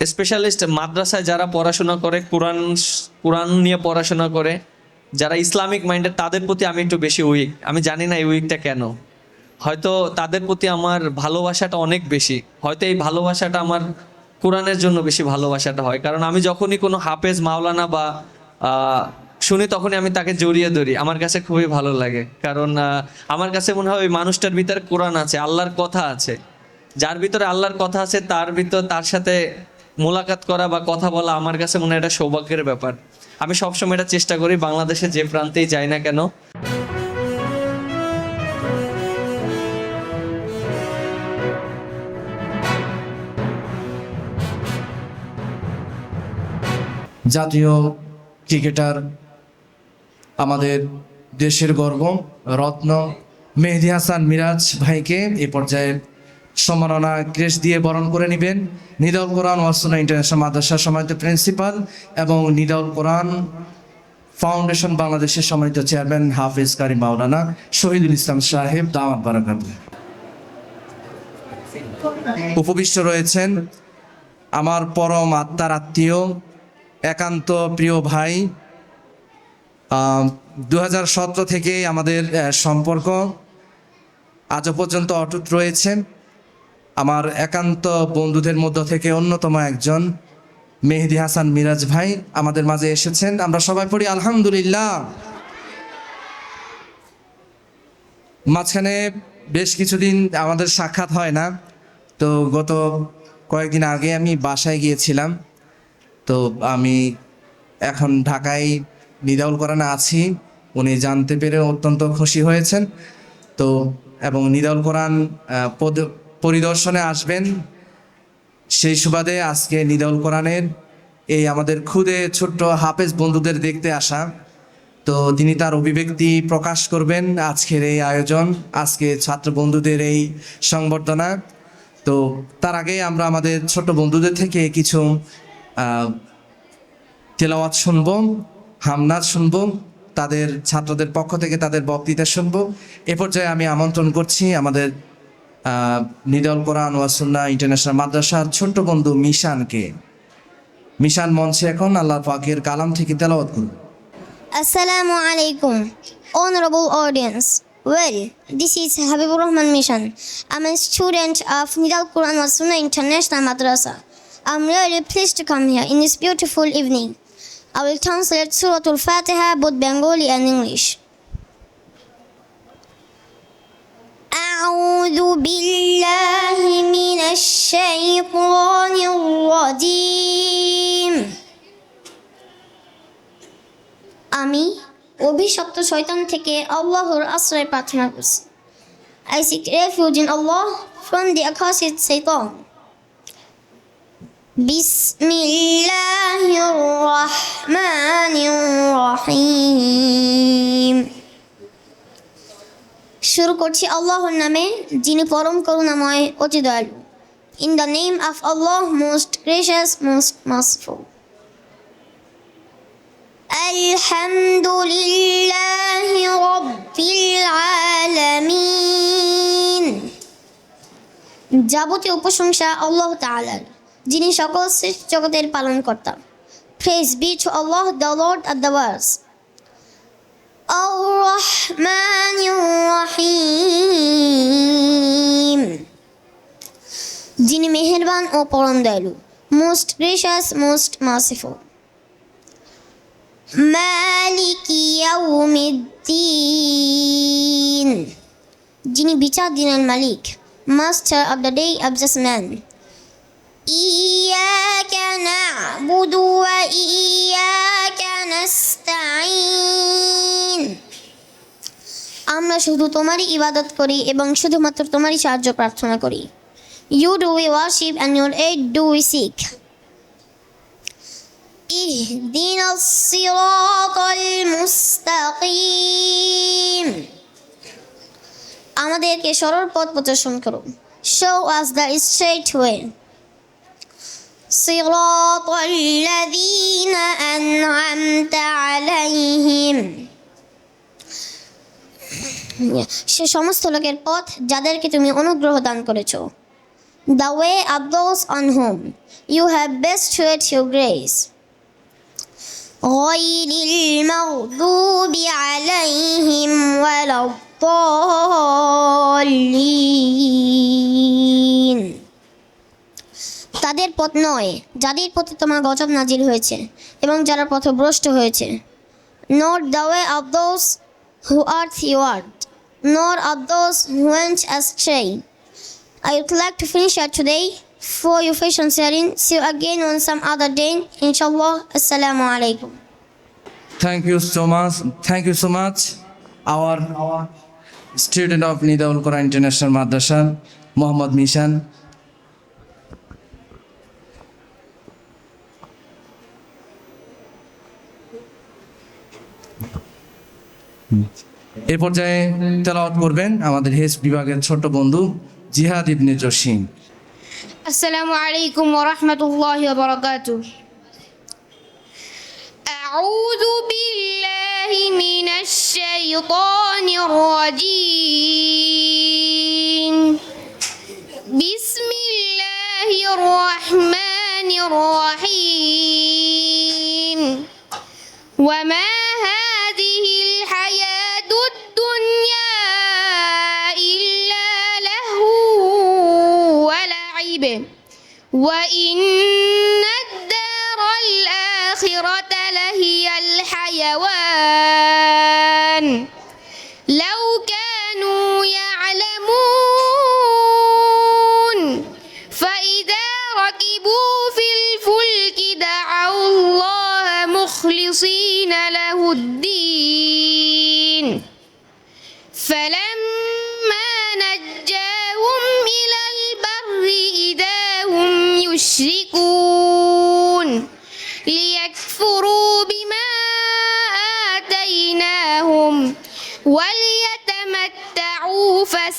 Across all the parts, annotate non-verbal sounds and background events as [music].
Specialist মাদ্রাসায় যারা পড়াশোনা করে, কোরআন কোরআন নিয়ে পড়াশোনা করে, যারা ইসলামিক মাইন্ডের তাদের প্রতি আমি একটু বেশি উইক আমি জানি না এই উইকটা কেন। হয়তো তাদের প্রতি আমার ভালোবাসাটা অনেক বেশি। হয়তো এই ভালোবাসাটা আমার কোরআনের জন্য বেশি ভালোবাসাটা হয়। কারণ আমি যখনই কোনো হাফেজ মাওলানা বা শুনি তখনই আমি তাকে জড়িয়ে ধরি। আমার কাছে খুবই ভালো লাগে। কারণ আমার কাছে মনে হয় ওই মানুষটার ভিতরে কোরআন আছে, আল্লাহর কথা আছে। যার ভিতরে আল্লাহর কথা আছে, তার ভিতর, তার সাথে মোলাকাত করা বা কথা বলা আমার কাছে মনে হয় এটা সৌভাগ্যের ব্যাপার। আমি সবসময় এটা চেষ্টা করি বাংলাদেশে যে প্রান্তেই যাই না কেন। জাতীয় ক্রিকেটার আমাদের দেশের গর্ব, রত্ন মেহেদি হাসান মিরাজ ভাইকে এ পর্যায়ে সম্মাননা ক্রেশ দিয়ে বরণ করে নেবেন। নিদাউল কোরআন ওয়াসনা ইন্টারন্যাশনাল মাদ্রাসার সম্মানিত প্রিন্সিপাল এবং নিদাউল কোরআন ফাউন্ডেশন বাংলাদেশের সম্মানিত চেয়ারম্যান হাফিজ কারি মাওলানা শহীদুল ইসলাম সাহেব দামাত বারাকাত উপবিষ্ট রয়েছেন আমার পরম আত্মার আত্মীয়, একান্ত প্রিয় ভাই। দু হাজার সতেরো থেকে আমাদের সম্পর্ক আজও পর্যন্ত অটুট রয়েছে। আমার একান্ত বন্ধুদের মধ্য থেকে অন্যতম একজন মেহেদি হাসান মিরাজ ভাই আমাদের মাঝে এসেছেন। আমরা সবাই পড়ি আলহামদুলিল্লাহ। মাঝখানে বেশ কিছুদিন আমাদের সাক্ষাৎ হয় না। তো গত কয়েকদিন আগে আমি বাসায় গিয়েছিলাম। তো আমি এখন ঢাকায় নিদাউল করানে আছি। উনি জানতে পেরে অত্যন্ত খুশি হয়েছেন। তো এবং নিদাউল কোরআন পরিদর্শনে আসবেন। সেই সুবাদে আজকে নিদাউল কোরআনের এই আমাদের খুদে ছোট্ট হাফেজ বন্ধুদের দেখতে আসা। তো তিনি তার অভিব্যক্তি প্রকাশ করবেন আজকের এই আয়োজন, আজকে ছাত্র বন্ধুদের এই সংবর্ধনা। তো তার আগে আমরা আমাদের ছোট বন্ধুদের থেকে কিছু তেলাওয়াত শুনব হামনাথ শুনব, তাদের ছাত্রদের পক্ষ থেকে তাদের বক্তৃতা শুনব। এ পর্যায়ে আমি আমন্ত্রণ করছি আমাদের নিদল কোরআন ওয়াসুল্লাহ ইন্টারন্যাশনাল মাদ্রাসার ছোট্ট বন্ধু মিশানকে মিশান মঞ্চে এখন আল্লাহ পাকের কালাম থেকে তেলাওয়াত করুন Assalamu alaikum, honorable audience. Well, this is Habibur Rahman Mission. I'm a student of Nidal Quran wa Sunnah International Madrasa. I'm really pleased to come here in this beautiful evening. I will translate Surah Al-Fatiha both Bengali and English. أعوذ بالله من الشيطان الرجيم আমি অভিশপ্ত শয়তান থেকে আল্লাহর আশ্রয় প্রার্থনা করছি I seek refuge in Allah from the accursed Satan. Bismillahir Rahmanir Rahim. শুরু করছি আল্লাহর নামে যিনি পরম করুণাময় অতি দয়ালু in the name of Allah most gracious most merciful الحمد لله رب العالمين যাবতীয় প্রশংসা আল্লাহ তাআলার যিনি সকল সৃষ্টি জগতের পালন কর্তা praise be to Allah the lord of the worlds الرحمن الرحيم যিনি মেহেরবান ও পরম দয়ালু মোস্ট গ্রেসিয়াস মোস্ট মার্সিফুল মালিক ইয়াউমিদ্দিন যিনি বিচার দিনের মালিক master of the day of জাস ম্যান إياك نعبد وإياك نستعين আমরা শুধু তোমারই ইবাদত করি এবং শুধুমাত্র তোমারই সাহায্য প্রার্থনা করি you do we worship and your aid do we seek اهدنا الصراط المستقيم আমাদেরকে সরল পথ প্রদর্শন করো show us the straight way صراط الذين أنعمت عليهم সে সমস্ত লোকের পথ যাদেরকে তুমি অনুগ্রহ দান করেছো the way of those on whom you have bestowed your grace. غير المغضوب عليهم ولا الضالين তাদের পথ নয়, যাদের পথে তোমার গজব নাজির হয়েছে এবং যারা পথভ্রষ্ট হয়েছে। Not the way of those who are thwarted nor of those who went astray I would like to finish our today for you fashion sharing see again on some other day ইনশাল্লাহ আসসালাম আলাইকুম thank you so much thank you so much our student of নিদাউল করা international মাদ্রাসা মোহাম্মদ মিশান এ পর্যায়ে তেলাওয়াত করবেন আমাদের has বিভাগের ছোট বন্ধু জিহাদ ইবনে জসিম। আসসালামু আলাইকুম ওয়া রাহমাতুল্লাহি ওয়া বারাকাতুহু আউযু বিল্লাহি মিনাশ শাইতানির রাজীম।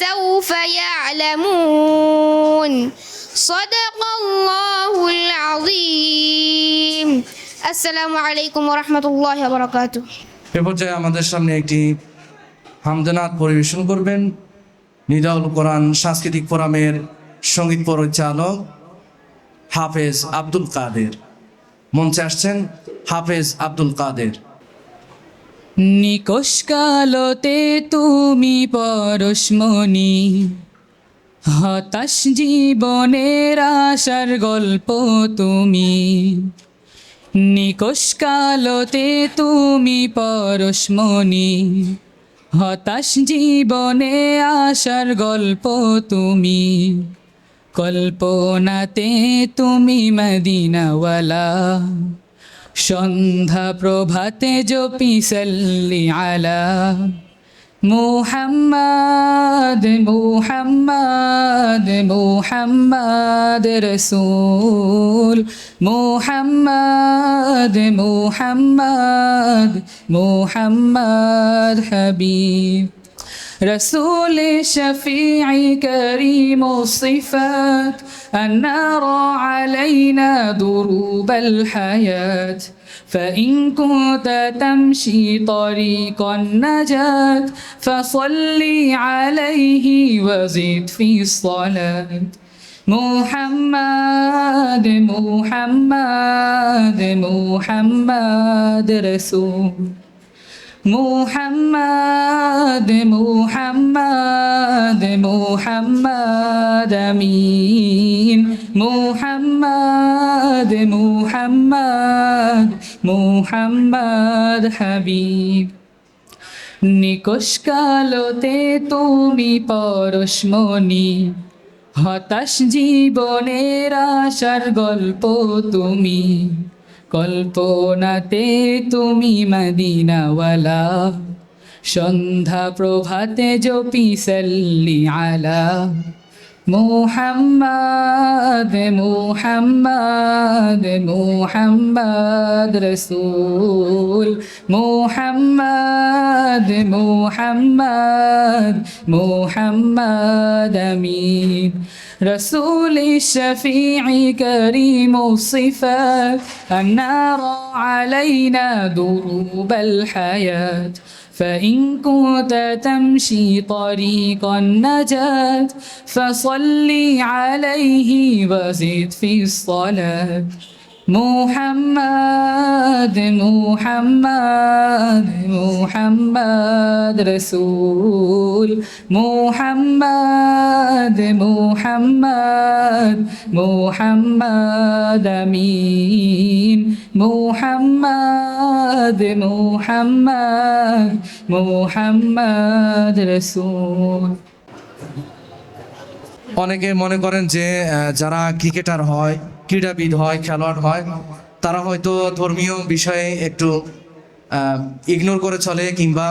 فسوف يعلمون صدق الله العظيم السلام عليكم ورحمة الله وبركاته এ পর্যায়ে আমাদের সামনে একটি হামদানাথ পরিবেশন করবেন নিদাউল কোরআন সাংস্কৃতিক ফোরামের সঙ্গীত পরিচালক হাফেজ আব্দুল কাদের মঞ্চে আসছেন হাফেজ আব্দুল কাদের নিকষ কালতে তুমি পরশমণি। হতাশ জীবনের আশার গল্প তুমি। নিকষ কালতে তুমি পরশমণি। হতাশ জীবনে আশার গল্প তুমি। কল্পনাতে তুমি মদিনাওয়ালা। সন্ধ্যা প্রভাতে জপি সাল্লি আলা মুহাম্মদ মুহাম্মদ মুহাম্মদ রসুল মুহাম্মদ মুহাম্মদ মুহাম্মদ হাবিব। رسول شفيع كريم الصفات أن نرى علينا دروب الحياة. فإن كنت تمشي طريق النجاة فصلي عليه وزد في الصلاة. محمد محمد محمد رسول. মুহাম্মদ মুহাম্মদ মুহাম্মদ, আমিন। মুহাম্মদ মুহাম্মদ মুহাম্মদ, হাবিব। নিকশ কালোতে তুমি পরশমণি, হতাশ জীবনের আশার গল্প তুমি। কল্পনাতে তুমি মদিনাওয়ালা। সন্ধ্যা প্রভাতে জপি সাল্লি আলা। محمد محمد محمد رسول. محمد محمد محمد أمين. رسول الشفيع كريم الصفات النار علينا دروب الحياة. فإن كنت تمشي طريق النجاة فصل عليه وزد في الصلاة. মুহাম্মদ মুহাম্মদ মুহাম্মদ রসুল। মুহাম্মদ মুহাম্মদ মুহাম্মদ আমিন। মুহাম্মদ মুহাম্মদ মুহাম্মদ রসুল। অনেকে মনে করেন যে যারা ক্রিকেটার হয় ক্রীড়াবিদ হয়, খেলোয়াড় হয়, তারা হয়তো ধর্মীয় বিষয়ে একটু ইগনোর করে চলে কিংবা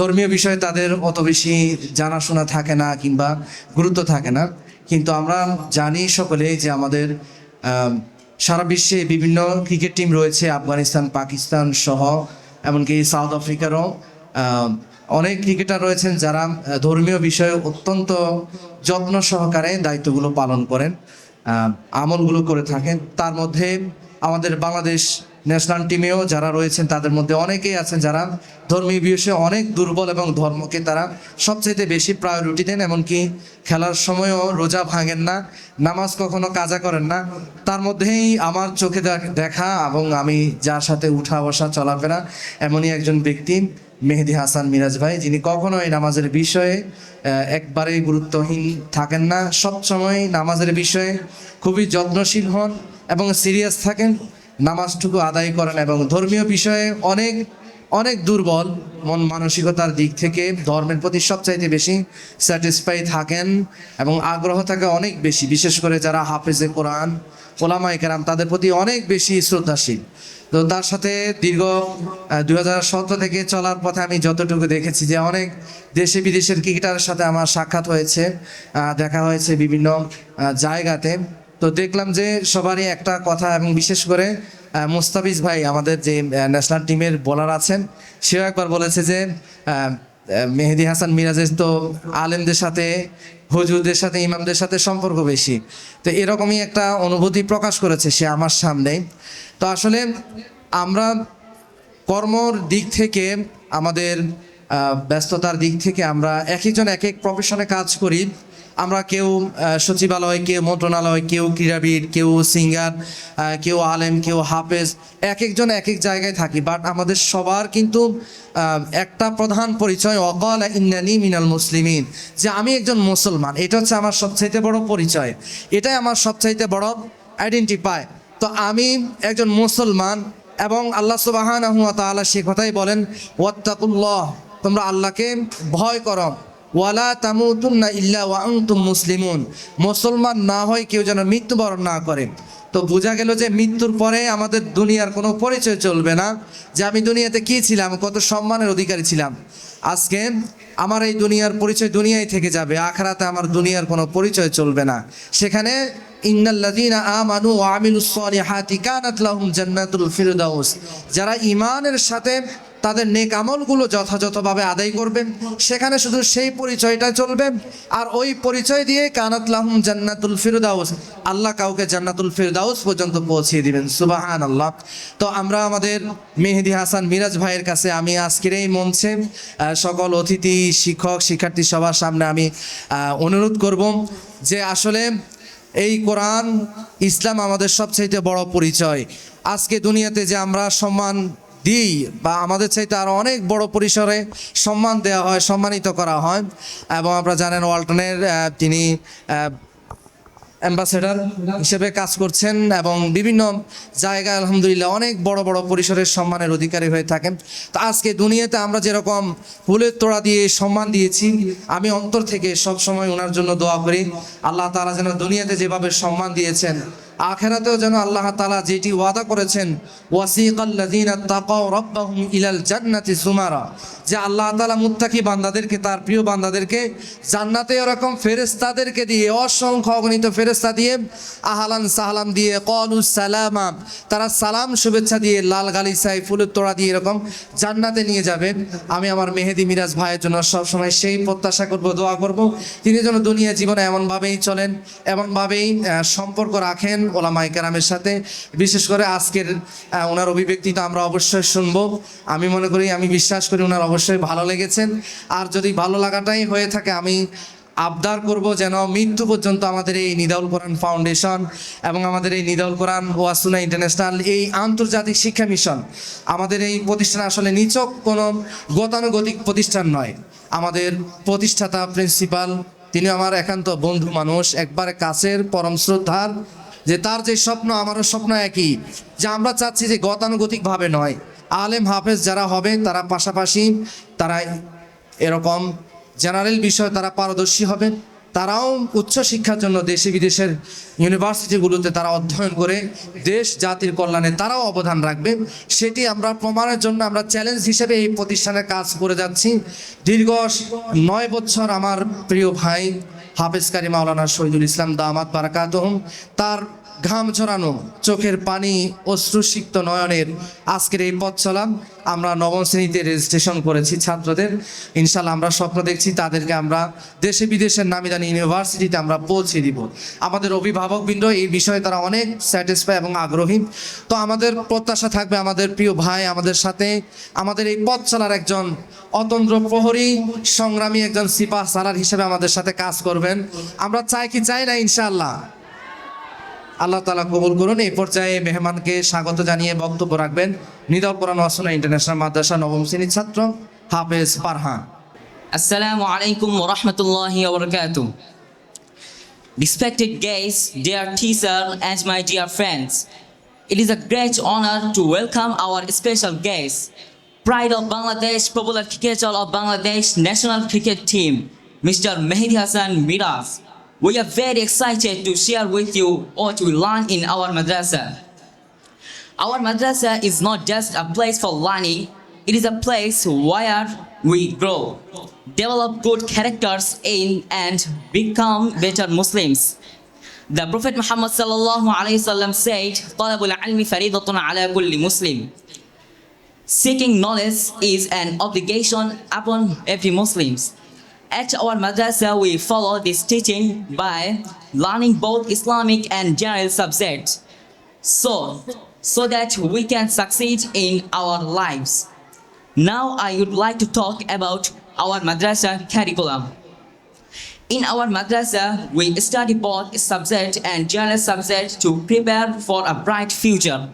ধর্মীয় বিষয়ে তাদের অত বেশি জানাশোনা থাকে না কিংবা গুরুত্ব থাকে না। কিন্তু আমরা জানি সকলেই যে আমাদের সারা বিশ্বে বিভিন্ন ক্রিকেট টিম রয়েছে, আফগানিস্তান, পাকিস্তান সহ, এমনকি সাউথ আফ্রিকারও অনেক ক্রিকেটার রয়েছেন যারা ধর্মীয় বিষয়ে অত্যন্ত যত্ন সহকারে দায়িত্বগুলো পালন করেন। আমলগুলো করে থাকেন। তার মধ্যে আমাদের বাংলাদেশ ন্যাশনাল টিমেও যারা রয়েছেন, তাদের মধ্যে অনেকেই আছেন যারা ধর্মীয় বিষয়ে অনেক দুর্বল এবং ধর্মকে তারা সবচেয়ে বেশি প্রায়োরিটি দেন, এমনকি খেলার সময়ও রোজা ভাঙেন না, নামাজ কখনো কাজা করেন না। তার মধ্যেই আমার চোখে দেখ- এবং আমি যার সাথে উঠা বসা চলাফেরা এমনই একজন ব্যক্তি, মেহেদি হাসান মিরাজ ভাই, যিনি কখনোই নামাজের বিষয়ে একবারেই গুরুত্বহীন থাকেন না। সবসময় নামাজের বিষয়ে খুবই যত্নশীল হন। এবং সিরিয়াস থাকেন, নামাজটুকু আদায় করেন এবং ধর্মীয় বিষয়ে অনেক অনেক দুর্বল। মন মানসিকতার দিক থেকে ধর্মের প্রতি সবচাইতে বেশি স্যাটিসফাই থাকেন এবং আগ্রহ থাকে অনেক বেশি, বিশেষ করে যারা হাফেজে কোরআন ওলামাই কেরাম তাদের প্রতি অনেক বেশি শ্রদ্ধাশীল। তো তার সাথে দীর্ঘ দুই হাজার সতেরো থেকে চলার পথে আমি যতটুকু দেখেছি যে অনেক দেশে বিদেশের ক্রিকেটারের সাথে আমার সাক্ষাৎ হয়েছে দেখা হয়েছে বিভিন্ন জায়গাতে। তো দেখলাম যে সবারই একটা কথা এবং বিশেষ করে মুস্তাফিজ ভাই আমাদের যে ন্যাশনাল টিমের বোলার আছেন, সেও একবার বলেছে যে মেহেদি হাসান মিরাজের তো আলেমদের সাথে, হুজুরদের সাথে, ইমামদের সাথে সম্পর্ক বেশি। তো এরকমই একটা অনুভূতি প্রকাশ করেছে সে আমার সামনে তো আসলে আমরা কর্মর দিক থেকে, আমাদের ব্যস্ততার দিক থেকে আমরা এক একজন এক এক প্রফেশনে কাজ করি। আমরা কেউ সচিবালয়, কেউ মন্ত্রণালয়, কেউ ক্রীড়াবিদ, কেউ সিঙ্গার কেউ আলেম, কেউ হাফেজ এক একজন এক এক জায়গায় থাকি। বাট আমাদের সবার কিন্তু একটা প্রধান পরিচয়, অকাল ইন্নানি মিনাল মুসলিমিন, যে আমি একজন মুসলমান। এটা হচ্ছে আমার সবচাইতে বড় পরিচয়। এটাই আমার সবচাইতে বড় আইডেন্টিফাই তো আমি একজন মুসলমান এবং আল্লাহ সুবাহান তাআলা সে কথাই বলেন, ওয়াত্তাকুল্লাহ, তোমরা আল্লাহকে ভয় করো। ওয়ালা তামুতুন্না ইল্লা ওয়া আনতুম মুসলিমুন। মুসলমান না হয় কেউ যেন মৃত্যুবরণ না করে। তো বোঝা গেল যে মৃত্যুর পরে আমাদের দুনিয়ার কোনো পরিচয় চলবে না যে আমি দুনিয়াতে কি ছিলাম, কত সম্মানের অধিকারী ছিলাম। আজকে আমার এই দুনিয়ার পরিচয় দুনিয়ায় থেকে যাবে, আখরাতে আমার দুনিয়ার কোনো পরিচয় চলবে না। সেখানে ইন্নাল্লাযীনা আমানু ওয়া আমিলুস যারা ঈমানের সাথে তাদের নেক আমলগুলো যথাযথভাবে আদায় করবে সেখানে শুধু সেই পরিচয়টা চলবে। আর ওই পরিচয় দিয়ে কানাত লাহুম জান্নাতুল ফিরদাউস, আল্লাহ কাউকে জান্নাতুল ফিরদাউস পর্যন্ত পৌঁছিয়ে দিবেন। সুবাহান আল্লাহ তো আমরা আমাদের মেহেদি হাসান মিরাজ ভাইয়ের কাছে আমি আজকের এই মঞ্চে সকল অতিথি, শিক্ষক, শিক্ষার্থী সবার সামনে আমি অনুরোধ করব যে আসলে এই কোরআন, ইসলাম আমাদের সবচাইতে বড় পরিচয়। আজকে দুনিয়াতে যে আমরা সম্মান দিই বা আমাদের চাইতে আরও অনেক বড় পরিসরে সম্মান দেওয়া হয়, সম্মানিত করা হয়। এবং আপনারা জানেন ওয়ালটনের তিনি অ্যাম্বাসেডার হিসেবে কাজ করছেন এবং বিভিন্ন জায়গায় আলহামদুলিল্লাহ অনেক বড় বড় পরিসরের সম্মানের অধিকারী হয়ে থাকেন। তো আজকে দুনিয়াতে আমরা যেরকম ফুলের তোড়া দিয়ে সম্মান দিয়েছি, আমি অন্তর থেকে সব সময় ওনার জন্য দোয়া করি। আল্লাহ তাআলা যেন দুনিয়াতে যেভাবে সম্মান দিয়েছেন আখেরাতেও যেন আল্লাহ তালা যেটি ওয়াদা করেছেন ইলাল জান্নাতি সুমারা যে আল্লাহ তালা মুত্তাকি বান্দাদেরকে, তার প্রিয় বান্দাদেরকে জান্নাতে ওরকম ফেরেস্তাদেরকে দিয়ে, অসংখ্য অগণিত ফেরেস্তা দিয়ে, আহালান সাহালাম দিয়ে কলু সালামা, তারা সালাম, শুভেচ্ছা দিয়ে, লাল গালিসাই ফুলের তোড়া দিয়ে এরকম জান্নাতে নিয়ে যাবেন। আমি আমার মেহেদি মিরাজ ভাইয়ের জন্য সবসময় সেই প্রত্যাশা করব, দোয়া করব। তিনি যেন দুনিয়া জীবনে এমনভাবেই চলেন, এমনভাবেই সম্পর্ক রাখেন ওলামাই কেরামের সাথে। বিশেষ করে আজকের ওনার অভিব্যক্তি তো আমরা অবশ্যই শুনব। আমি মনে করি, আমি বিশ্বাস করি ওনার অবশ্যই ভালো লেগেছেন। আর যদি ভালো লাগাটাই হয়ে থাকে, আমি আবদার করব যেন মৃত্যু পর্যন্ত আমাদের এই নিদাউল কোরআন ফাউন্ডেশন এবং আমাদের এই নিদাউল কোরআন ওয়াসুনা ইন্টারন্যাশনাল এই আন্তর্জাতিক শিক্ষা মিশন, আমাদের এই প্রতিষ্ঠান আসলে নিচক কোনো গতানুগতিক প্রতিষ্ঠান নয়। আমাদের প্রতিষ্ঠাতা, প্রিন্সিপাল, তিনি আমার একান্ত বন্ধু মানুষ, একবারে কাছের, পরম শ্রদ্ধার যে তার যে স্বপ্ন, আমারও স্বপ্ন একই, যে আমরা চাচ্ছি যে গতানুগতিকভাবে নয়। আলেম হাফেজ যারা হবে, তারা পাশাপাশি তারা এরকম জেনারেল বিষয়ে তারা পারদর্শী হবে। তারাও উচ্চ শিক্ষার জন্য দেশে বিদেশের ইউনিভার্সিটিগুলোতে তারা অধ্যয়ন করে দেশ, জাতির কল্যাণে তারাও অবদান রাখবে। সেটি আমরা প্রমাণের জন্য আমরা চ্যালেঞ্জ হিসেবে এই প্রতিষ্ঠানে কাজ করে যাচ্ছি। দীর্ঘ নয় বছর আমার প্রিয় ভাই হাফেজ কারি মাওলানা শহীদুল ইসলাম দামাত বারাকাতহম তার ঘাম ঝরানো চোখের পানি অশ্রুসিক্ত নয়নের আজকের এই পথ চলাম আমরা নবম শ্রেণীতে রেজিস্ট্রেশন করেছি ছাত্রদের। ইনশাল্লাহ আমরা স্বপ্ন দেখছি তাদেরকে আমরা দেশে বিদেশের নামি দামি ইউনিভার্সিটিতে আমরা পৌঁছে দিব। আমাদের অভিভাবকবৃন্দ এই বিষয়ে তারা অনেক স্যাটিসফাই এবং আগ্রহী। তো আমাদের প্রত্যাশা থাকবে আমাদের প্রিয় ভাই, আমাদের সাথে আমাদের এই পথ চলার একজন অতন্ত্র প্রহরী, সংগ্রামী একজন সিপাহ সালার হিসেবে আমাদের সাথে কাজ করবেন। আমরা চাই কি চাই না ইনশাআল্লাহ? আল্লাহ তালা কবুল করুন এই পর্যায়ে মেহমানকে স্বাগত জানিয়ে বক্তব্য রাখবেন নিদল কোরআন ওয়াসুনা ইন্টারন্যাশনাল মাদ্রাসা নবম শ্রেণির ছাত্র হাফেজ Parhan Assalamu alaikum wa rahmatullahi. Respected guests, dear teacher, and my dear friends, it is a great honor to welcome our special guest, pride of Bangladesh, popular cricketer of Bangladesh national cricket team, Mr. Mehdi Hassan Miraz. We are very excited to share with you what we learned in our madrasa. Our madrasa is not just a place for learning, it is a place where we grow, develop good characters in and become better Muslims. The Prophet Muhammad sallallahu said, "Talabul ilmi faridatun kulli Muslim." Seeking knowledge is an obligation upon every Muslims. At our madrasa, we follow this teaching by learning both Islamic and general subjects so so that we can succeed in our lives. Now i would like to talk about our madrasa curriculum. In our madrasa we study both subject and general subject to prepare for a bright future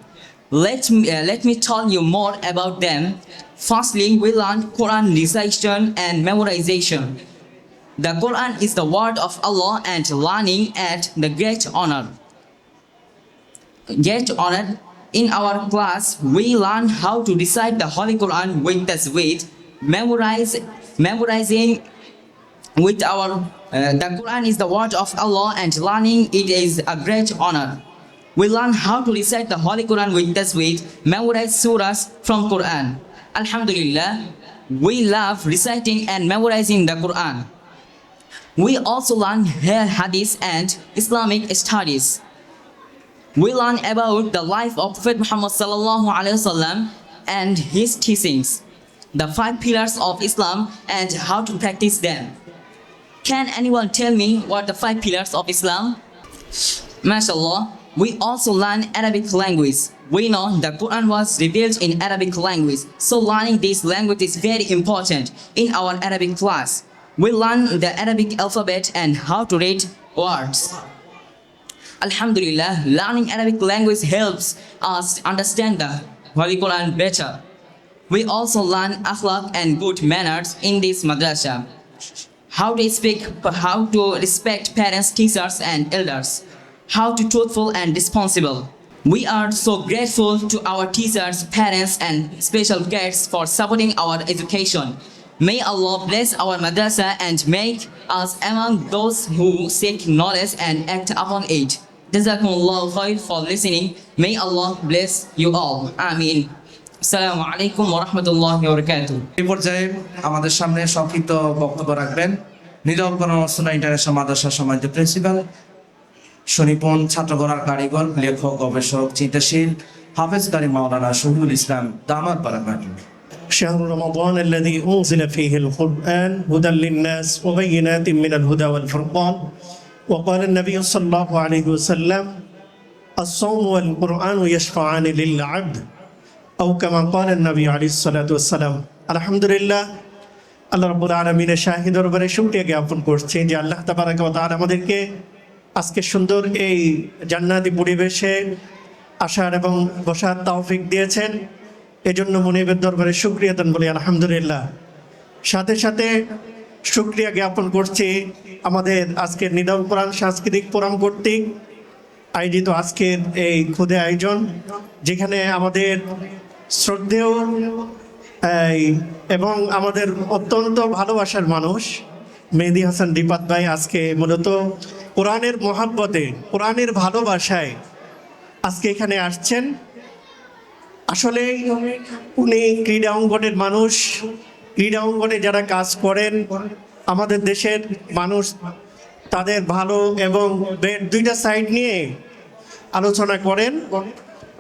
let me, uh, let me tell you more about them firstly we learn quran recitation and memorization the quran is the word of allah and learning at the great honor get honored. In our class, we learn how to recite the Holy Quran with tajweed, memorize, memorizing with our. Uh, the Quran is the word of Allah, and learning it is a great honor. We learn how to recite the Holy Quran with tajweed, memorize surahs from Quran. Alhamdulillah, we love reciting and memorizing the Quran. We also learn hadith and Islamic studies. We learn about the life of Prophet Muhammad sallallahu alaihi wasallam and his teachings, the five pillars of Islam and how to practice them. Can anyone tell me what the five pillars of Islam? MashaAllah, we also learn Arabic language. We know the Quran was revealed in Arabic language, so learning this language is very important in our Arabic class. We learn the Arabic alphabet and how to read words. Alhamdulillah, learning Arabic language helps us understand the Holy Quran better. We also learn akhlaq and good manners in this madrasa. How to speak, how to respect parents, teachers, and elders. How to truthful and responsible. We are so grateful to our teachers, parents, and special guests for supporting our education. May Allah bless our madrasa and make us among those who seek knowledge and act upon it. Jazakumullah khair for listening. May Allah bless you all. Ameen. Wa rahmatullahi wa barakatuh. এই পর্যায়ে আমাদের সামনে সংক্ষিপ্ত বক্তব্য রাখবেন নীরব কর্মসূনা international মাদ্রাসা সমাজ principal শনিপন ছাত্র গড়ার কারিগর লেখক গবেষক চিন্তাশীল হাফেজ কারি মাওলানা শহীদুল ইসলাম দামাত বারাকাতুহ شهر رمضان الذي أنزل فيه القرآن هدى للناس وبينات من الهدى والفرقان وقال النبي صلى الله عليه وسلم الصوم والقرآن يشفعان للعبد أو كما قال النبي عليه الصلاة والسلام الحمد لله আল্লাহ রব্বুল আলমিনের শাহিদ দরবারে শুক্রিয়া জ্ঞাপন করছি যে আল্লাহ তাবারাক ওয়া তাআলা আমাদেরকে আজকে সুন্দর এই জান্নাতি পরিবেশে আসার এবং বসার তৌফিক দিয়েছেন। এজন্য মনিবের দরবারে শুক্রিয়া দেন বলি, আলহামদুলিল্লাহ। সাথে সাথে শুক্রিয়া জ্ঞাপন করছি আমাদের আজকের নিদম পুরাণ সাংস্কৃতিক ফোরাম কর্তৃক। আয়োজিত আজকের এই ক্ষুদে আয়োজন, যেখানে আমাদের শ্রদ্ধেয় এবং আমাদের অত্যন্ত ভালোবাসার মানুষ, মেহেদি হাসান রিপাত ভাই আজকে মূলত কোরআনের মহাব্বতে কোরআনের ভালোবাসায় আজকে এখানে আসছেন। আসলে উনি ক্রীড়া অঙ্গনের মানুষ। ক্রীড়া অঙ্গনে যারা কাজ করেন আমাদের দেশের মানুষ তাদের ভালো এবং দুইটা সাইড নিয়ে আলোচনা করেন।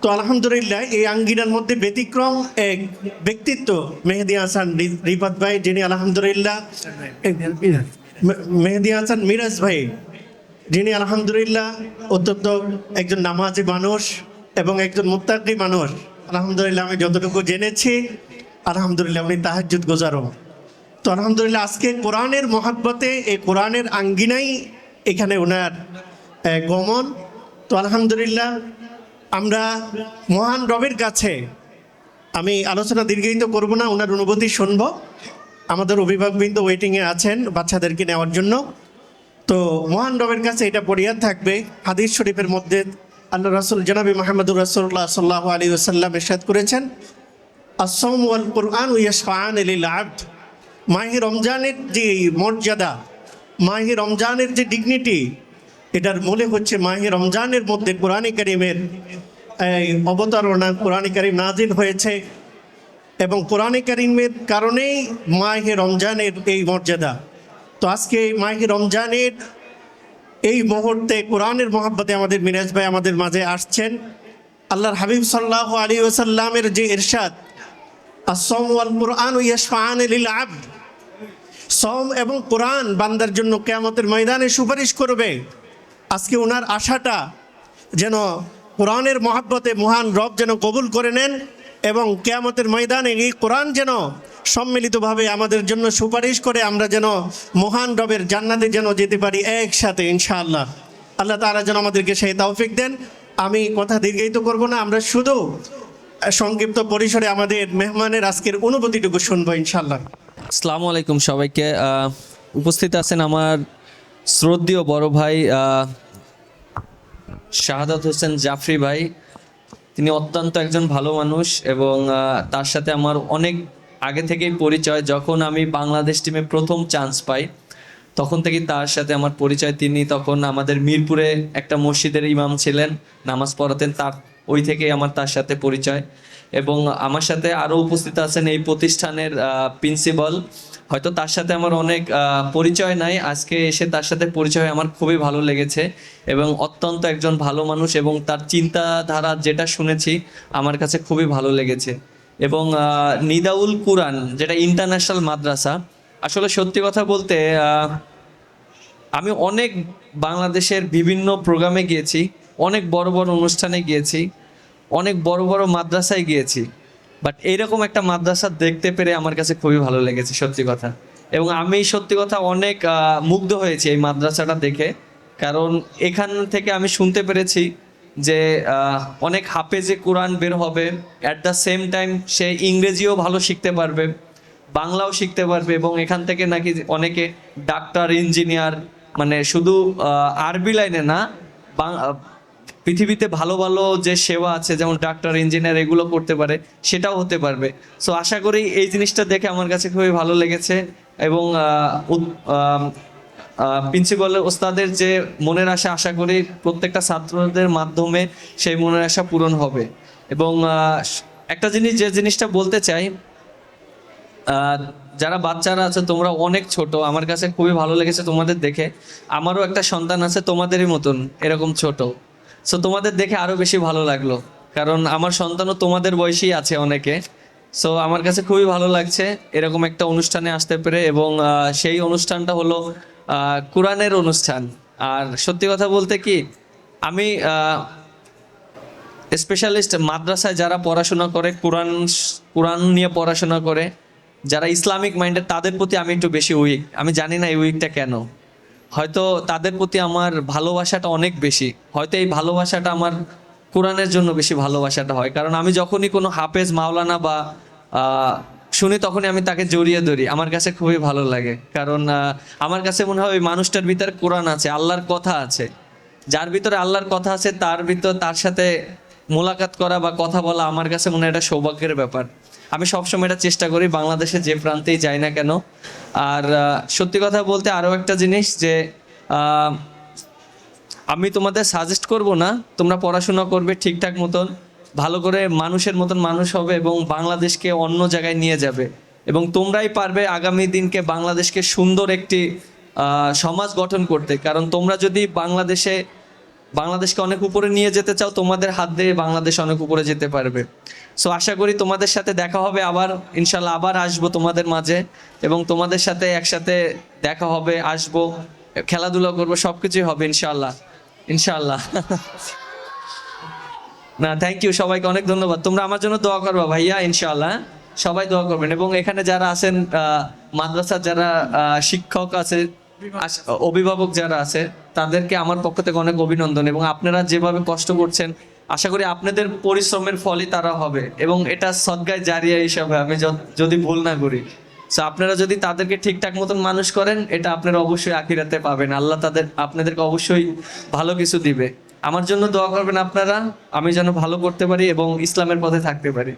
তো আলহামদুলিল্লাহ এই আঙ্গিনার মধ্যে ব্যতিক্রম এক ব্যক্তিত্ব মেহেদি হাসান রিপাত ভাই যিনি আলহামদুলিল্লাহ মেহেদি হাসান মিরাজ ভাই। যিনি আলহামদুলিল্লাহ অত্যন্ত একজন নামাজি মানুষ এবং একজন মুত্তাকি মানুষ। আলহামদুলিল্লাহ আমি যতটুকু জেনেছি, আলহামদুলিল্লাহ উনি তাহাজ্জুদ গোজারও। তো আলহামদুলিল্লাহ আজকে কোরআনের মহাব্বতে, এই কোরআনের আঙ্গিনাই এখানে ওনার গমন। তো আলহামদুলিল্লাহ আমরা মহান রবের কাছে, আমি আলোচনা দীর্ঘায়িত করব না, ওনার অনুভূতি শুনব। আমাদের অভিভাবকবৃন্দ ওয়েটিংয়ে আছেন বাচ্চাদেরকে নেওয়ার জন্য। তো মহান রবের কাছে এটা পড়িয়া থাকবে। হাদিস শরীফের মধ্যে আল্লাহ রাসুল জনাবি মাহমুদুর রাসুল্লাহ সাল্লাহ আলী ওসাল্লাম এরশাদ করেছেন মাহি রমজানের যে মর্যাদা, মাহি রমজানের যে ডিগনিটি এটার মূলে হচ্ছে মাহি রমজানের মধ্যে কোরআনী করিমের অবতারণা কোরআনী করিম নাজিল হয়েছে এবং কোরআনে কারিমের কারণেই মাহে রমজানের এই মর্যাদা। তো আজকে মাহে রমজানের এই মুহূর্তে কোরআনের মহাব্বতে আমাদের মিরাজ ভাই আমাদের মাঝে আসছেন। আল্লাহর হাবিব সাল্লাহ আলী ওসাল্লামের যে ইরশাদ আসম ওয়াল কোরআন ইয়াসফান লিল আবদ। সম এবং কোরআন বান্দার জন্য কেয়ামতের ময়দানে সুপারিশ করবে। আজকে ওনার আশাটা যেন কোরআনের মহাব্বতে মহান রব যেন কবুল করে নেন এবং কেয়ামতের ময়দানে এই কোরআন যেন সম্মিলিতভাবে আমাদের জন্য সুপারিশ করে আমরা যেন মহান রবের জান্নাতে যেন যেতে পারি একসাথে, ইনশাআল্লাহ। আল্লাহ তারা যেন আমাদেরকে সেই তৌফিক দেন। আমি কথা দীর্ঘায়িত করব না, আমরা শুধু সংক্ষিপ্ত পরিসরে আমাদের মেহমানের আজকের অনুভূতিটুকু শুনব, ইনশাআল্লাহ। আসসালামু আলাইকুম সবাইকে। উপস্থিত আছেন আমার শ্রদ্ধেয় বড় ভাই শাহাদাত হোসেন জাফরি ভাই। তিনি অত্যন্ত একজন ভালো মানুষ এবং তার সাথে আমার অনেক আগে থেকেই পরিচয়, যখন আমি বাংলাদেশ টিমে প্রথম চান্স পাই, তখন থেকেই তার সাথে আমার পরিচয়। তিনি তখন আমাদের মিরপুরে একটা মসজিদের ইমাম ছিলেন, নামাজ পড়াতেন, তার, ওই থেকেই আমার তার সাথে পরিচয়। এবং আমার সাথে আরও উপস্থিত আছেন এই প্রতিষ্ঠানের প্রিন্সিপাল হয়তো তার সাথে আমার অনেক পরিচয় নাই, আজকে এসে তার সাথে পরিচয় আমার খুবই ভালো লেগেছে। এবং অত্যন্ত একজন ভালো মানুষ এবং তার চিন্তাধারা যেটা শুনেছি, আমার কাছে খুবই ভালো লেগেছে। এবং নিদাউল কুরআন, যেটা ইন্টারন্যাশনাল মাদ্রাসা, আসলে সত্যি কথা বলতে আমি অনেক বাংলাদেশের বিভিন্ন প্রোগ্রামে গিয়েছি, অনেক বড় বড় অনুষ্ঠানে গিয়েছি, অনেক বড় বড় মাদ্রাসায় গিয়েছি, বাট এইরকম একটা মাদ্রাসা দেখতে পেরে আমার কাছে খুবই ভালো লেগেছে, সত্যি কথা। এবং আমি সত্যি কথা অনেক মুগ্ধ হয়েছি এই মাদ্রাসাটা দেখে, কারণ এখান থেকে আমি শুনতে পেরেছি যে অনেক হাফেজে কোরআন বের হবে। অ্যাট দ্য সেম টাইম সে ইংরেজিও ভালো শিখতে পারবে, বাংলাও শিখতে পারবে এবং এখান থেকে নাকি অনেকে ডাক্তার, ইঞ্জিনিয়ার মানে শুধু আরবি লাইনে না পৃথিবীতে ভালো ভালো যে সেবা আছে, যেমন ডাক্তার, ইঞ্জিনিয়ার, এগুলো করতে পারে, সেটাও হতে পারবে। সো আশা করি এই জিনিসটা দেখে আমার কাছে খুবই ভালো লেগেছে এবং প্রিন্সিপাল ওস্তাদের যে মনের আশা আশা করি প্রত্যেকটা ছাত্রদের মাধ্যমে সেই মনের আশা পূরণ হবে। এবং একটা জিনিস, যে জিনিসটা বলতে চাই যারা বাচ্চারা আছে, তোমরা অনেক ছোট, আমার কাছে খুবই ভালো লেগেছে তোমাদের দেখে। আমারও একটা সন্তান আছে, তোমাদেরই মতন, এরকম ছোট। সো তোমাদের দেখে আরও বেশি ভালো লাগল, কারণ আমার সন্তানও তোমাদের বয়সী আছে অনেকে। সো আমার কাছে খুবই ভালো লাগছে, এরকম একটা অনুষ্ঠানে আসতে পেরে এবং সেই অনুষ্ঠানটা হলো কোরআনের অনুষ্ঠান। আর সত্যি কথা বলতে কি, আমি স্পেশালিস্ট মাদ্রাসায় যারা পড়াশোনা করে, কোরআন কোরআন নিয়ে পড়াশোনা করে, যারা ইসলামিক মাইন্ডের তাদের প্রতি আমি একটু বেশি উইক আমি জানি না এই উইকটা কেন। হয়তো তাদের প্রতি আমার ভালোবাসাটা অনেক বেশি। হয়তো এই ভালোবাসাটা আমার কোরআনের জন্য বেশি ভালোবাসাটা হয়। কারণ আমি যখনই কোনো হাফেজ মাওলানা বা শুনি তখনই আমি তাকে জড়িয়ে ধরি। আমার কাছে খুবই ভালো লাগে। কারণ আমার কাছে মনে হয় ওই মানুষটার ভিতরে কোরআন আছে, আল্লাহর কথা আছে। যার ভিতরে আল্লাহর কথা আছে, তার ভিতর, তার সাথে মোলাকাত করা বা কথা বলা আমার কাছে মনে হয় এটা সৌভাগ্যের ব্যাপার। আমি সবসময় এটা চেষ্টা করি বাংলাদেশে যে প্রান্তেই যাই না কেন। আর সত্যি কথা বলতে আরও একটা জিনিস যে আমি তোমাদের সাজেস্ট করব না, তোমরা পড়াশোনা করবে ঠিকঠাক মতন। ভালো করে মানুষের মতন মানুষ হবে এবং বাংলাদেশকে অন্য জায়গায় নিয়ে যাবে। এবং তোমরাই পারবে আগামী দিনকে বাংলাদেশকে সুন্দর একটি সমাজ গঠন করতে। কারণ তোমরা যদি বাংলাদেশে, বাংলাদেশকে অনেক উপরে নিয়ে যেতে চাও, তোমাদের হাত দিয়ে বাংলাদেশ অনেক উপরে যেতে পারবে। সো আশা করি তোমাদের সাথে দেখা হবে আবার, ইনশাল্লাহ আবার আসব তোমাদের মাঝে এবং তোমাদের সাথে একসাথে দেখা হবে, আসব, খেলাধুলা করব সব কিছুই হবে ইনশাল্লাহ ইনশাল্লাহ। [laughs] না থ্যাংক ইউ সবাইকে অনেক ধন্যবাদ। তোমরা আমার জন্য দোয়া করবা ভাইয়া, ইনশাআল্লাহ। সবাই দোয়া করবেন। এবং এখানে যারা আছেন মাদ্রাসার যারা শিক্ষক আছে অভিভাবক যারা আছে, তাদেরকে আমার পক্ষ থেকে অনেক অভিনন্দন। এবং আপনারা যেভাবে কষ্ট করছেন, আশা করি আপনাদের পরিশ্রমের ফলই তারা হবে। এবং এটা সদ্গায় জারিয়া হিসাবে আমি যদি ভুল না করি। সো আপনারা যদি তাদেরকে ঠিকঠাক মতন মানুষ করেন, এটা আপনারা অবশ্যই আখিরাতে পাবেন। আল্লাহ তাদের, আপনাদেরকে অবশ্যই ভালো কিছু দিবে। আমার জন্য দোয়া করবেন আপনারা, আমি যেন ভালো করতে পারি এবং ইসলামের পথে থাকতে পারি।